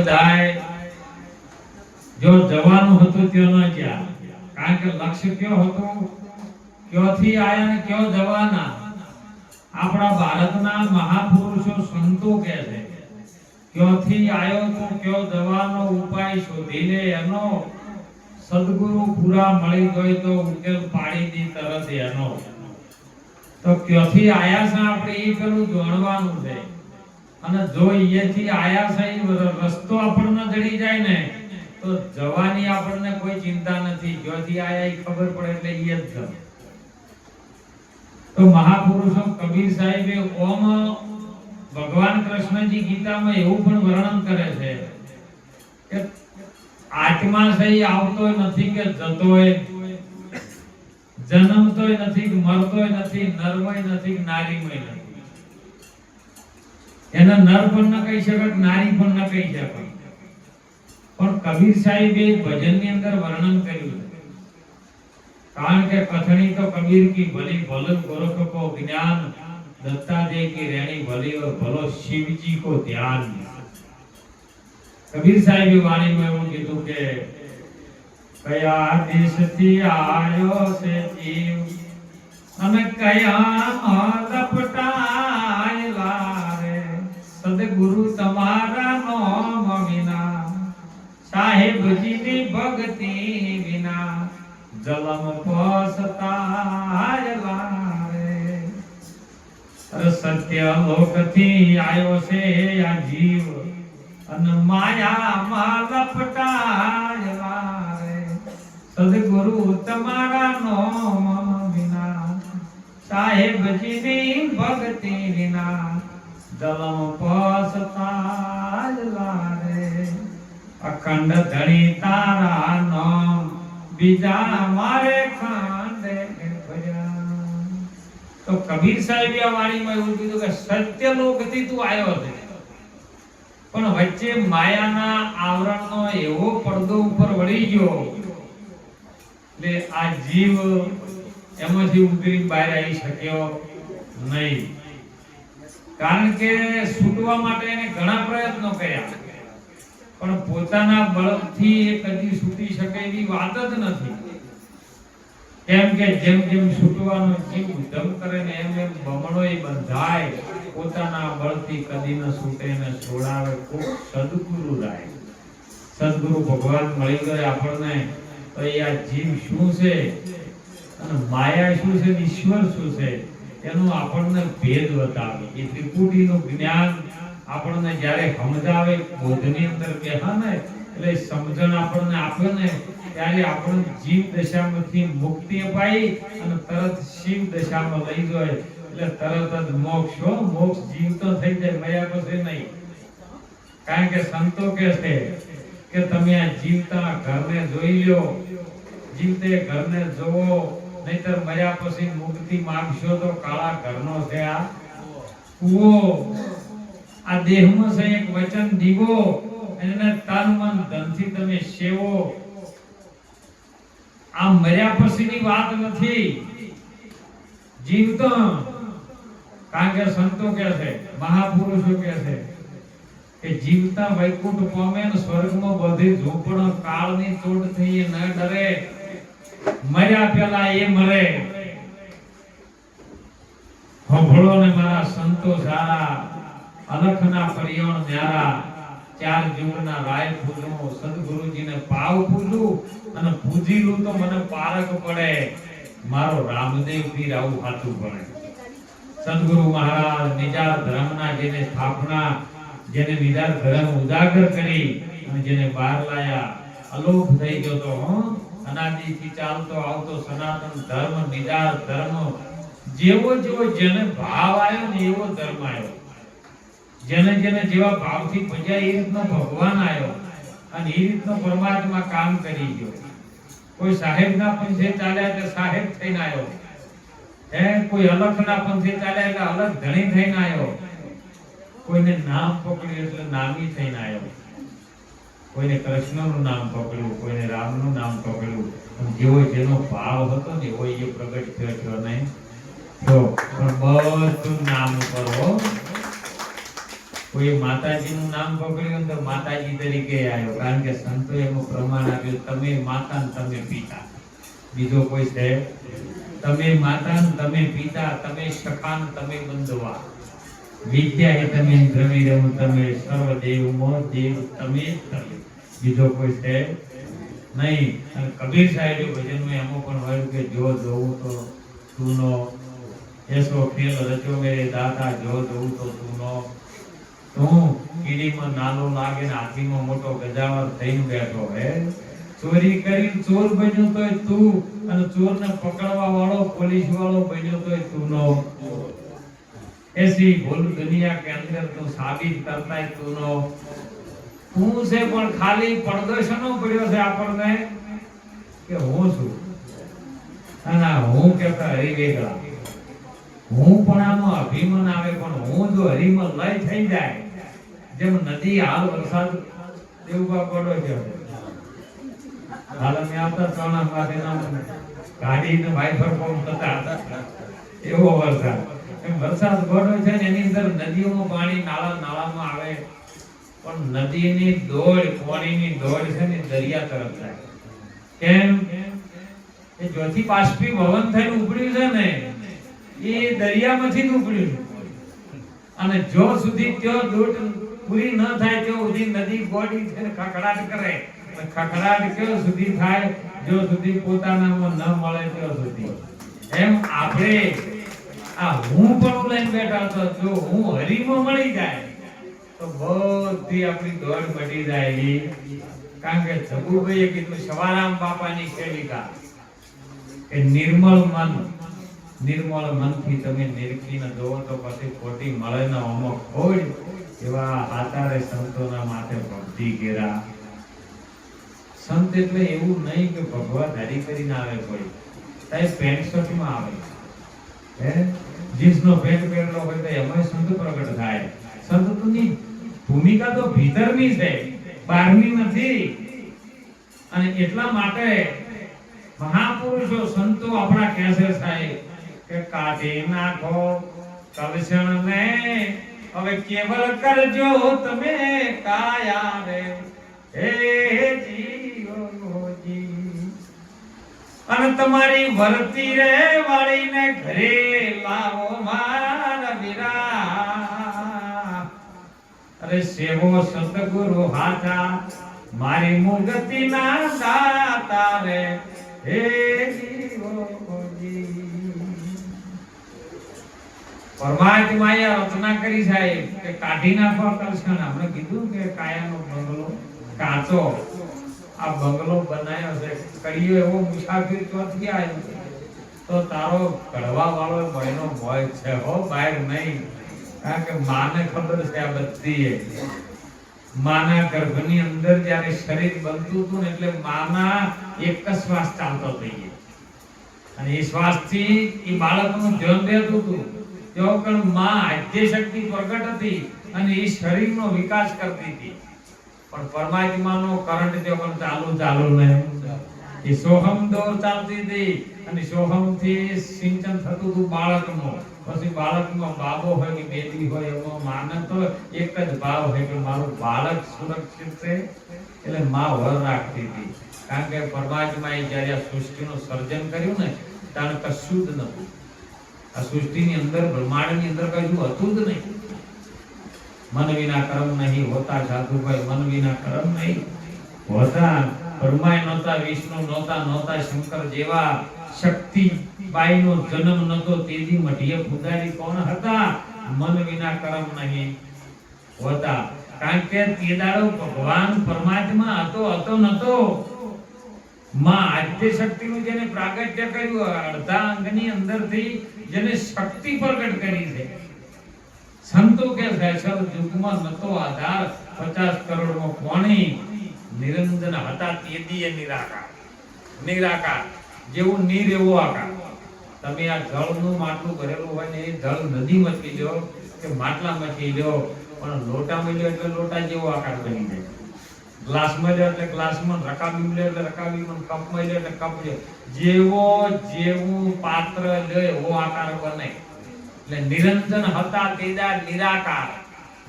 બધાય જો જવાનું હતું ત્યો ન ગયા. કારણ કે લક્ષ્ય કયો હતું? ક્યોથી આયા ને કયો જવાના? આપણા ભારતના મહાપુરુષો સંતો કહે છે, ક્યોથી આયો તો ક્યો જવાનો ઉપાય શોધી લે એનો? સદગુરુ પૂરા મળી ગયો તો ઉકેલ પાડી દી તરત એનો. તો ક્યોથી આયા છે આપણે? એ પેલું જાણવાનું છે. અને જો અહીંયાથી આયા છે રસ્તો આપણને જડી જાય ને, તો જવાની આપણને કોઈ ચિંતા નથી. ક્યોથી આયા ખબર પડે એટલે એ જ છે તો મહાપુરુષો, કબીર સાહેબે ઓમ ભગવાન કૃષ્ણજી ગીતામાં એવું પણ વર્ણન કરે છે કે આત્મા સહી આવતોય નથી કે જતોય. જન્મતોય નથી મરતોય નથી, નરમય નથી નારીમય નથી. એને નર પણ ન કહી શકાય, નારી પણ ન કહી શકાય. પણ કબીર સાહેબે ભજનની અંદર વર્ણન કર્યું કારણ કે કથણી તો કબીર કી ભલી ભલો ગોરખ કો જ્ઞાન દત્તા દે કી રેણી ભલી ઓર ભલો શિવજી કો ધ્યાન. કબીર સાહેબે વાણીમાં એવું કીધું કે, કયા દેશથી આવ્યો છે જીવ અમે કયા મહાદપટા સદગુરુ તમારા નામ વિના સાહેબજીની ભક્તિ વિના, જલમ પસતાયેલા સત્ય લોકથી આયો છે આ જીવ, અને માયામાં લપટાયેલા રે સદગુરુ તમારા નોમ વિના સાહેબજીની ભક્તિ વિના જલમ પસતાયેલા લારે અખંડ ધણી તારા નામ, બીજા મારે ખાંડે તો કબીર સાહેબ આ વાણીમાં એવું કીધું કે સત્ય લોકથી તું આવ્યો છે. પણ વચ્ચે માયાના આવરણનો એવો પડદો ઉપર વળી ગયો. એટલે આ જીવ એમાંથી ઉતરી બહાર આવી શક્યો નહીં. કારણ કે છૂટવા માટે એને ઘણા પ્રયત્નો કર્યા. પણ પોતાના બળથી એ કદી છૂટી શકે એવી વાત જ નથી. કેમ કે જેમ જેમ છૂટવાનો જીવ ધમ કરે ને એમ એમ બમણોય બંધાય. પોતાના બળથી કદી ન છૂટે ને છોડાવે ખૂબ સદગુરુ રાય. સદગુરુ ભગવાન મળી ગયે આપણને. તો એ આ જીવ શું છે? અને માયા શું છે? ઈશ્વર શું છે? એનું આપણને ભેદ બતાવે. એ ત્રિપુટીનું જ્ઞાન આપણને જ્યારે સમજાવે, બોધની અંદર બેહા ને એટલે સમજણ આપણને આપે ને, ત્યારે આપણને જીવ દશામાંથી મુક્તિ અપાઈ અને તરત શિવ દશામાં લઈ જાય. એટલે તરત જ મોક્ષ હો, મોક્ષ જીવતો થઈ જાય, મયા પછી નહીં. કારણ કે સંતો કે છે કે તમે આ જીવતા ઘરને જોઈ લ્યો. જીવતે ઘરને જોવો. નહીતર મર્યા પછી મુક્તિ માંગશો તો કાળા ઘરનો છે આ. કુવો. આ દેહમાં છે એક વચન દીવો. એને તન, મન, ધનથી તમે સેવો. આ મર્યા પછીની વાત નથી. જીવતો. કારણ કે સંતો કે છે, મહાપુરુષો કે છે કે જીવતા વૈકુંઠ પામે સ્વર્ગમાં બધી ઝૂંપણ કાળની ચોટ થઈ ન ડરે. મર્યા પેલા એ મરે. હોભળો ને મારા સંતો સારા, અલખના પરિયણ ન્યારા, ચાર જીવના રાય પૂજું, સદગુરુજીને પાવ પૂજું અને પૂજીલું તો મને પારક પડે. મારો રામદેવ પીર આવું હાથું પડે સદગુરુ મહારાજ નિજાર ધર્મના જેને સ્થાપના, જેને નિજાર ધર્મ ઉજાગર કરી અને જેને બહાર લાયા, અલોપ થઈ ગયો તો, હં? અનાદિથી ચાલતો આવતો સનાતન ધર્મ નિજાર ધર્મ, જેવો જેવો જેને ભાવ આવ્યો ને એવો ધર્મ આવ્યો જેને જેને જેવા ભાવથી ભજાય એ રીતનો ભગવાન આવ્યો અને એ રીતનો પરમાત્મા કામ કરી ગયો. કોઈ સાહેબના પંથે ચાલ્યા એટલે સાહેબ થઈને આવ્યો હે, કોઈ અલખના પંથે ચાલ્યા એટલે અલગ ધણી થઈને આવ્યો કોઈને નામ પકડ્યું એટલે નામી થઈને આવ્યો કોઈને કૃષ્ણનું નામ પકડ્યું, કોઈને રામનું નામ પકડ્યું અને જેવો જેનો ભાવ હતો ને એવો એ પ્રગટ થયો થયો નહીં પણ બધું નામ ઉપર કોઈ માતાજીનું નામ પકડ્યું તો માતાજી તરીકે આવ્યો, કારણ કે સંતો એનું પ્રમાણ આપ્યું, તમે માતા ને તમે પિતા. બીજો કોઈ છે? તમે માતા ને તમે પિતા, તમે સખા ને તમે બંધવા. વિદ્યા એ તમે દ્રવિડમ તમે સર્વ દેવ મો દેવ તમે તમે બીજો કોઈ છે નહીં. કબીર સાહેબે ભજનમાં એમાં પણ હોય કે જો જોઉં તો તુનો એસો ખેલ રચો મેરે દાતા જો જોઉં તો તુનો. તું કીડીમાં નાનો લાગે ને હાથીમાં મોટો ગજાવર થઈને બેઠો હે. ચોરી કરી ચોર બન્યો તોય તું અને ચોરને પકડવા વાળો પોલીસ વાળો બન્યો તોય તું નો ऐसी भूल दुनिया के अंदर तू साबित करता है तू नो તું છે પણ ખાલી પ્રદર્શનો પડ્યો છે આપણને કે હું છું અને આ હું કેતા હરી વેગળા હું પણ આમાં અભિમાન આવે પણ હું જો હરીમાં લય થઈ જાય જેમ નદી હાલ વરસાદ દેવબા પડો છે હાલ અમે આવતા સોના માથે ગાડીને વાઇફર ફોર્મ થતા હતા એવો વરસાદ વરસાદ ઘોડો છે ને એની અંદર નદીઓમાં પાણી નાળા નાળામાં આવે. પણ નદીની દોડ પાણીની દોડ છે ને દરિયા તરફ જાય. કેમ? એ જ્યોતિ બાષ્પી ભવન થઈને ઉપડ્યું છે ને, એ દરિયામાંથી ઉપડ્યું અને જો સુધી ત્યો દોટ પૂરી ન થાય, ત્યાં સુધી નદી ગોડી છે ને ખખડાટ કરે. ખખડાટ કયો સુધી થાય? જો સુધી પોતાનામાં ન મળે ત્યાં સુધી. એમ આપણે આ હું પણ લઈને બેઠા છો જો હું હરીમાં મળી જાય, તો બધી આપણી દોડ મટી જાય. કારણ કે જગુભાઈએ કીધું, સવારામ બાપાની સેવિકા કે નિર્મળ મન, નિર્મળ મનથી તમે નિરખીને જોવો તો પછી ખોટી મળે ને અમુક હોય એવા હાતારે સંતોના માથે ભક્તિ ઘેરા સંત એટલે એવું નહીં કે ભગવા ધારી કરીને આવે કોઈ. સાહેબ પેન્ટ શર્ટમાં આવે. હે? જીન્સનો પેન્ટ પહેરેલો હોય તો એમાં સંત પ્રગટ થાય. સંતની ભૂમિકા તો ભીતરની છે બહારની નથી. અને એટલા માટે મહાપુરુષો સંતો આપણા છે સાહેબ કે કાઢી નાખો કલશણ ને. હવે કેવલ કરજો તમે કાયા રે. હે જીવોજી અને તમારી વરતી રે વાળીને ઘરે લાવો મારા વીરા અરે સેવો સતગુરુ હાથા, મારી મુગતિ ના દાતા રે. હે જીવોજી પરમાત્માએ રચના કરી સાહેબ, કે કાઢી નાખવા કરશે આપણે કીધું કે કાયાનો બંગલો કાચો. આ બંગલો બનાવ્યો છે. કડીયો એવો મુસાફિર ચોથી આવ્યો તો તારો ઘડવા વાળો બહેનો ભય છે હો, બહાર નહીં. કારણ કે માને ખબર છે આ બધી માના ગર્ભની અંદર જ્યારે શરીર બનતું હતું ને એટલે માના એક જ શ્વાસ ચાલતો થઈ અને એ શ્વાસથી એ બાળકનું ધ્યાન રહેતું હતું. તેઓ પણ માં આદ્ય શક્તિ પ્રગટ હતી અને એ શરીરનો વિકાસ કરતી હતી. પણ પરમાત્માનો કરંટ તેઓ પણ ચાલુ ચાલુ નહીં. એ સોહમ દોર ચાલતી હતી અને સોહમથી સિંચન થતું હતું બાળકનું. પછી બાળકમાં બાબો હોય કે બેટી હોય, એમાં માને તો એક જ ભાવ હોય કે મારું બાળક સુરક્ષિત છે. એટલે માં વર રાખતી હતી. કારણ કે પરમાત્માએ જ્યારે આ સૃષ્ટિનું સર્જન કર્યું ને, ત્યારે કશું જ નતું આ સૃષ્ટિની અંદર, બ્રહ્માંડની અંદર કશું હતું જ નહીં. મન વિના કર્મ નહીં, હોતા સાધુભાઈ, મન વિના કર્મ નહીં. હોતા બ્રહ્માય નહોતા, વિષ્ણુ નહોતા નહોતા શંકર જેવા શક્તિ બાઈનો જન્મ નતો તેથી મઢીએ પુજારી કોણ હતા? મન વિના કર્મ નહીં. હોતા. કારણ કે તે દાડો ભગવાન પરમાત્મા હતો હતો નતો માં આદ્ય શક્તિનું જેને પ્રાગટ્ય કર્યું, અડધા અંગની અંદરથી જેને શક્તિ પ્રગટ કરી છે. સંતો કે ફેસર યુગમાં નતો આધાર. 50 કરોડમાં કોણી નિરંજન હતા તેદી નિરાકાર. નિરાકાર. જેવું નીર એવો આકાર. તમે આ જળનું માટલું ભરેલું હોય ને એ જળ નદીમાં થી લો કે માટલામાં મચી લો, પણ લોટામાં લ્યો એટલે લોટા જેવો આકાર બની જાય. ગ્લાસમાં લ્યો એટલે ગ્લાસમાં રકાબી લ્યો એટલે રકાબીમાં, કપમાં લ્યો એટલે કપ જેવો જેવું પાત્ર લે એવો આકાર બને. એટલે નિરંજન હતા તેજા નિરાકાર.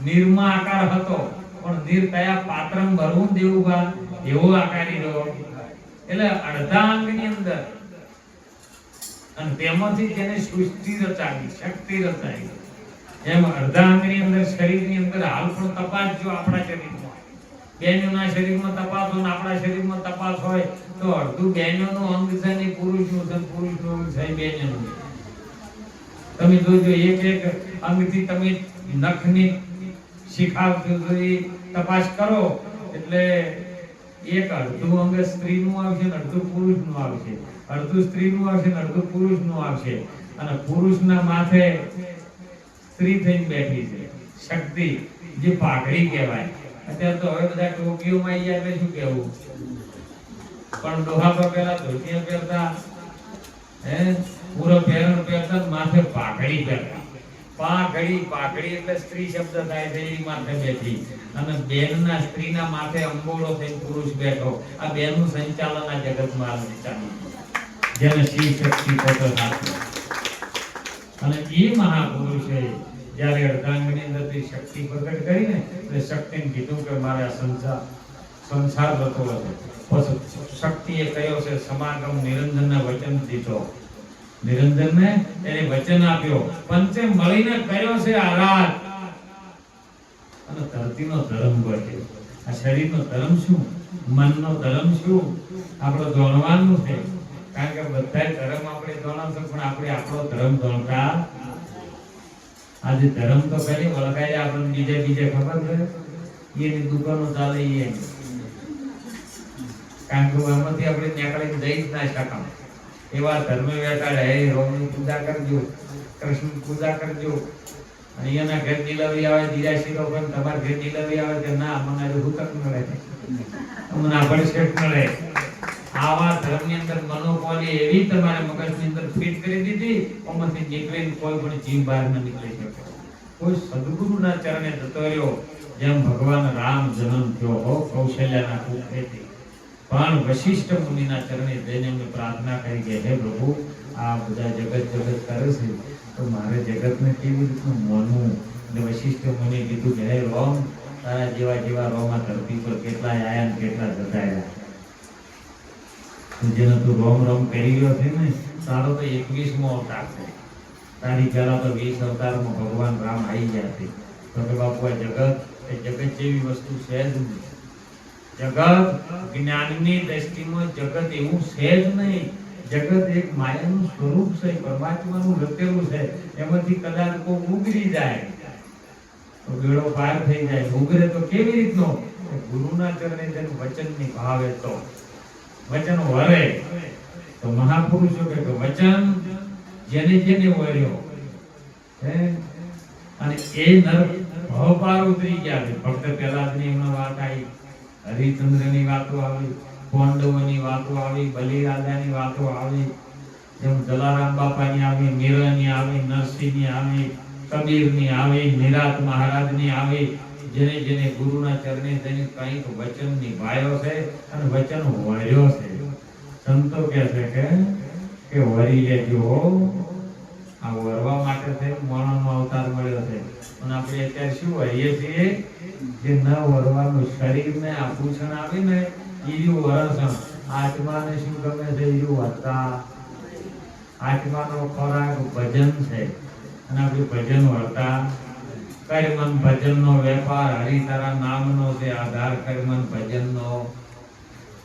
નિર્માકાર હતો. પણ નિર કયા પાત્રમ ભરવું દેવું બા એવો આકારી રહ્યો. એટલે અડધા અંગની અંદર. અને તેમાંથી તેને સૃષ્ટિ રચાવી, શક્તિ રચાવી એમ અડધા અંગની અંદર શરીરની અંદર હાલ પણ તપાસ જો આપણા શરીરમાં. બહેનોના શરીરમાં તપાસ હોય આપણા શરીરમાં તપાસ હોય તો અડધું બહેનોનું અંગ છે ને પુરુષનું છે? પુરુષનું છે બહેનોનું તમે જોજો એક એક અંગથી તમે નખની શિખાવ સુધી તપાસ કરો. એટલે એક અડધું અંગ સ્ત્રીનું આવશે ને અડધું પુરુષનું આવશે. અડધું સ્ત્રીનું આવશે ને અડધું પુરુષનું આવશે. અને પુરુષના માથે સ્ત્રી થઈને બેઠી છે. શક્તિ, જે પાઘડી કહેવાય. અત્યારે તો હવે બધા ટોપીઓમાં આવી જાય શું કહેવું? પણ ડોહા પર પહેલા ધોતિયા પહેરતા, હે? પૂરો પહેરણ પહેરતા માથે પાઘડી પહેરતા પાઘડી પાઘડી એટલે સ્ત્રી શબ્દ થાય છે એ માથે બેઠી. અને બેનના સ્ત્રીના માથે અંબોળો થઈ પુરુષ બેઠો. આ બેનનું સંચાલન આ જગતમાં ચાલુ. જેને શિવ શક્તિ પોતે સાથે અને એ મહાપુરુષે જ્યારે અર્ધાંગની અંદરથી શક્તિ પ્રગટ કરી ને એટલે શક્તિને કીધું કે મારે આ સંસાર સંસાર થતો હતો પછી શક્તિએ કહ્યો છે, સમાગમ નિરંજનના વચન દીધો. નિરંજનને એને વચન આપ્યો. પંચે મળીને કર્યો છે આરાધ. અને ધરતીનો ધર્મ બચ્યો આ શરીરનો ધર્મ શું? મનનો ધર્મ શું? આપણો જાણવાનું છે. કારણ કે બધા ધર્મ આપણે જાણો છો, પણ આપણે આપણો ધર્મ જાણતા આજે ધર્મ તો કરી ઓળખાય આપણને બીજે બીજે ખબર છે. એની દુકાનો ચાલે એ કારણ કે એમાંથી આપણે નીકળીને જઈ જ ના શકાય. એવા ધર્મ બેઠા હે રોમની પૂજા કરજો કૃષ્ણ પૂજા કરજો. અહીંયાના ઘેર ડિલિવરી આવે શીરો પણ તમારા ઘેર ડિલિવરી આવે કે ના મને હુકમ મળે તમને શેઠ મળે. આવા ધર્મની અંદર મનોપોલી એવી તમારા મગજની અંદર ફિટ કરી દીધી ઓમાંથી નીકળીને કોઈ પણ જીવ બહાર ન નીકળી શકે. કોઈ સદગુરુના ચરણે જતો રહ્યો, જેમ ભગવાન રામ જન્મ થયો, હો, કૌશલ્યાના કુખેથી પણ વશિષ્ઠ મુનિના ચરણે જઈને એમને પ્રાર્થના કરી કે, હે પ્રભુ, આ બધા જગત જગત કરે છે. તો મારે જગતને કેવી રીતનું માનવું? એટલે વશિષ્ઠ મુનિએ કીધું કે, હે રોમ, તારા જેવા જેવા રોમ ધરતી પર કેટલા આયા કેટલા જતા જેને તું રોમ રોમ કરી ગયો છે ને તારો તો એકવીસમો અવતાર છે. તારી પહેલા તો વીસ અવતારમાં ભગવાન રામ આવી ગયા છે. તો કે, બાપુ, આ જગત, એ જગત જેવી વસ્તુ છે જ નહીં. જગત જ્ઞાનની દ્રષ્ટિમાં જગત એવું છે જ નહીં. જગત એક માયાનું સ્વરૂપ છે, પરમાત્માનું રચેલું છે. એમાંથી કદાચ કોઈ ઉગરી જાય. તો બેડો પાર થઈ જાય. ઉગરે તો કેવી રીતનો? ગુરુના ચરણે જેનું વચન નિભાવે તો. વચન વરે તો મહાપુરુષો કે વચન જેને જેને વર્યો અને એ નર ભવપાર ઉતરી ગયા છે. ફક્ત પહેલાદની એમનો વાત આવી. હરિચંદ્રની વાતો આવી, પાંડવોની વાતો આવી, બલિરાજાની વાતો આવી, જેમ જલારામ બાપાની આવી મીરાની આવી, નરસિંહની આવી, કબીરની આવી, નિરાત મહારાજની આવી, જેને જેને ગુરુના ચરણે તેની કંઈક વચન નિભાયો છે અને વચન વળ્યો છે. સંતો કહે છે કે કે વરી લેજો. આ વરવા માટે છે માણસનો અવતાર મળ્યો છે. અને આપણે અત્યારે શું હોઈએ છીએ જે ન વરવાનું શરીરને આભૂષણ આવીને ઈર્યું વરસણ આત્માને શું ગમે છે? ઈર્યું વર્તા. આત્માનો ખોરાક ભજન છે. અને આપણે ભજન વર્તા. કર્મન ભજનનો વેપાર, હરિતારા નામનો છે આધાર કર્મન ભજનનો.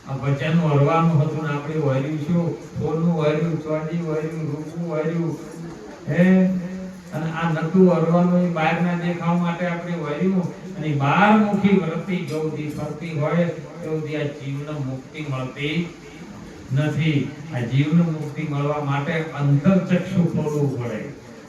આ ભજન વરવાનું હતું ને આપણે વર્યું શું? સોનું વર્યું ચોડી વર્યું રૂપું વર્યું. હે? અને આ નતું અરવાનું એ દેખાવ માટે આપણે વર્યું અને બાર મુખી વૃત્તિ જોદી ફરતી હોય તેવી આ જીવને મુક્તિ મળતી નથી. આ જીવને મુક્તિ મળવા માટે અંતરચક્ષુ ખોલવું પડે.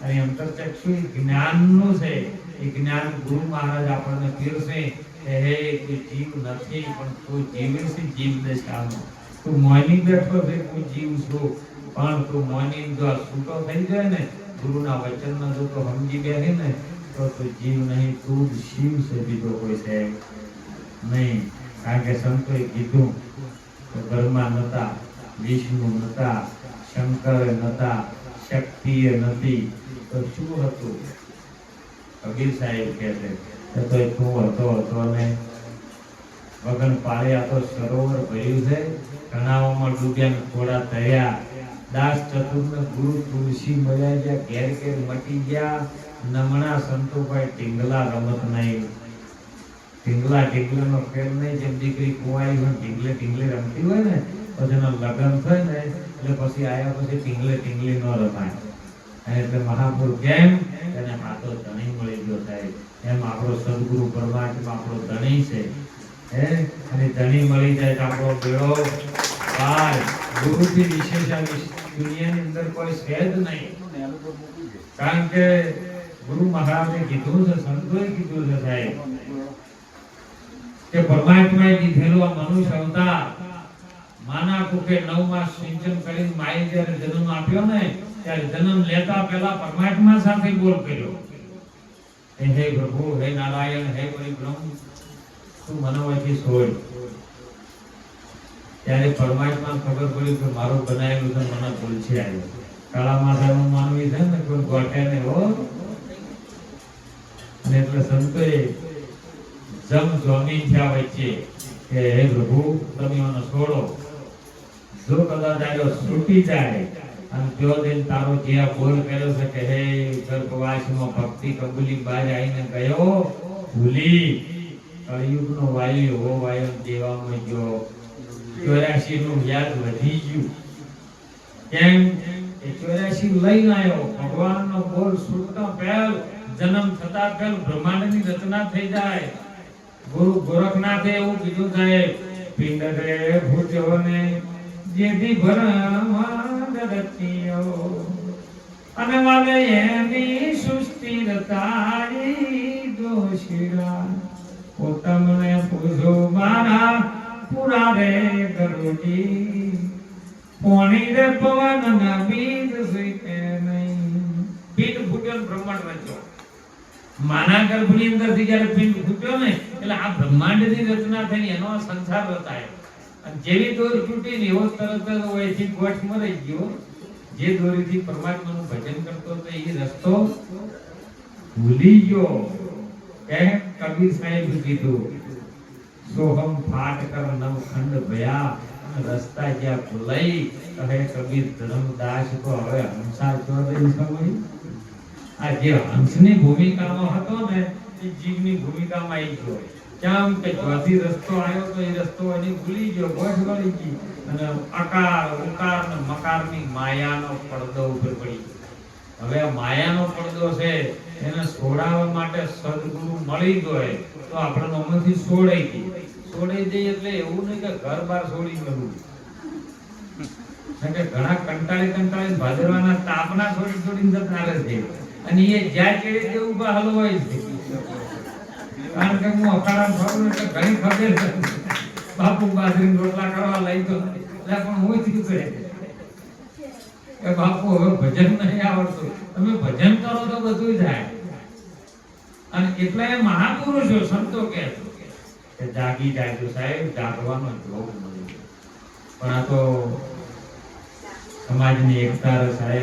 અને અંતરચક્ષુ જ્ઞાનનું છે. એ જ્ઞાન ગુરુ મહારાજ આપણને પીરશે હે કોઈ જીવ નથી, પણ તું જીવે છે જીવ દશામાં તું મોની બેઠો છે કોઈ જીવ છું. પણ તું મોની જો છૂટો થઈ જાય ને ગુરુના વચનમાં જો તો સમજી બેસે ને, તો તો જીવ નહીં, તું શિવ છે બીજો કોઈ છે નહીં. કારણ કે સંતોએ કીધું કે બ્રહ્મા નતા, વિષ્ણુ નતા, શંકર નતા, શક્તિએ નથી. તો શું હતું? કબીર સાહેબ કહે છે તો એક હતો હતો ને વગન પાળ્યા તો સરોવર ભર્યું છે તણાવમાં ડૂબ્યા થોડા તર્યા દાસ ચતુર્ને ગુરુ તુલસી મળ્યા ગયા, ઘેર ઘેર મટી ગયા, નમણા સંતોભાઈ ટીંગલા રમત નહીં. ટીંગલા ટીંગલાનો ખેલ નહીં, જેમ દીકરી કુંવારી હોય ટીંગલે ટીંગલે રમતી હોય ને પછી એના લગ્ન થાય ને, એટલે પછી આયા પછી ટીંગલે ટીંગલી ન રમાય. એટલે મહાપુર કેમ? એને હાથો ધણી મળી ગયો સાહેબ. એમ આપણો સદગુરુ પરમાત્મા આપણો ધણી છે. હે? અને ધણી મળી જાય તો આપણો બેડો પાર ગુરુથી વિશેષ દુનિયાની અંદર કોઈ છે નહીં. કારણ કે ગુરુ મહારાજે કીધું છે, સંતોએ કીધું છે, સાહેબ, કે પરમાત્માએ કીધેલું આ મનુષ્ય અવતાર માના કુકે નવ માસ સિંચન કરીને માએ જ્યારે જન્મ આપ્યો ને, ત્યારે જન્મ લેતા પહેલા પરમાત્મા સાથે બોલ કર્યો. હે પ્રભુ, હે નારાયણ, હે પરિબ્રહ્મ તું મનોવયથી છોડ ત્યારે પરમાત્મા ખબર પડી કે મારું બનાવેલું તો મને ભૂલ છે. આવ્યો કાળા માથાનું માનવી છે ને કોઈ ગોટે ને હો. અને એટલે સંતોએ જમ જોમી થયા વચ્ચે કે હે પ્રભુ, તમે મને છોડો. જો કદાચ આવ્યો છૂટી જાય, અને જો દિન તારો જે આ બોલ કર્યો છે કે હે ગર્ભવાસમાં ભક્તિ કબૂલી બાજ આવીને ગયો, ભૂલી. કળિયુગનો વાયુ હો વાયુ દેવામાં ગયો. ચોર્યાસી નું યાદ વધી ગયું. કેમ? એ ચોર્યાસી લઈને આવ્યો. ભગવાનનો બોલ સુરતો પહેલ, જન્મ થતા પહેલ બ્રહ્માંડની રચના થઈ જાય. ગુરુ ગોરખનાથે એવું કીધું સાહેબ પિંડ રે ભૂજોને જેથી બ્રહ્માંડ રચ્યો, અને વાલે એની સુસ્તી ઈ જેવી દોર તૂટી ભજન કરતો હતો એ રસ્તો ભૂલી ગયો. એમ કબીર સાહેબ કીધું, સોહમ ફાટ કર નવ ખંડ ભયા. રસ્તા જ્યાં ભૂલાઈ કહે કબીર ધર્મદાસ તો હવે હંસા ચોરી સમય આ જે હંસની ભૂમિકામાં હતો ને, એ જીવની ભૂમિકામાં આવી ગયો કેમ કે જ્યાંથી રસ્તો આવ્યો તો એ રસ્તો એની ભૂલી ગયો, ગોઠ વળી ગઈ. અને અકાર ઉકાર ને મકારની માયાનો પડદો ઉપર પડી હવે માયાનો પડદો છે, એને છોડાવવા માટે સદગુરુ મળી ગયો તો આપણે નોમાંથી છોડાઈ ગઈ છોડાઈ દઈએ એટલે એવું નહીં કે ઘર બાર છોડી કરવું કે ઘણા કંટાળી કંટાળી ભાદરવાના તાપના છોડી છોડીને જતા આવે છે. અને એ જ્યાં ચડે તે ઊભા હલવાય છે. કારણ કે હું અખાડા ફરું એટલે ઘણી ખબર બાપુ બાજરી રોટલા કરવા લઈ તો એટલે પણ હું થયું કરે કે બાપુ, હવે ભજન નહીં આવડતું. તમે ભજન કરો તો બધું જાય. અને એટલા મહાપુરુષો સંતો કે કે જાગી જાય તો સાહેબ જાગવાનો જોગ મળી. પણ આ તો સમાજની એકતા સાહેબ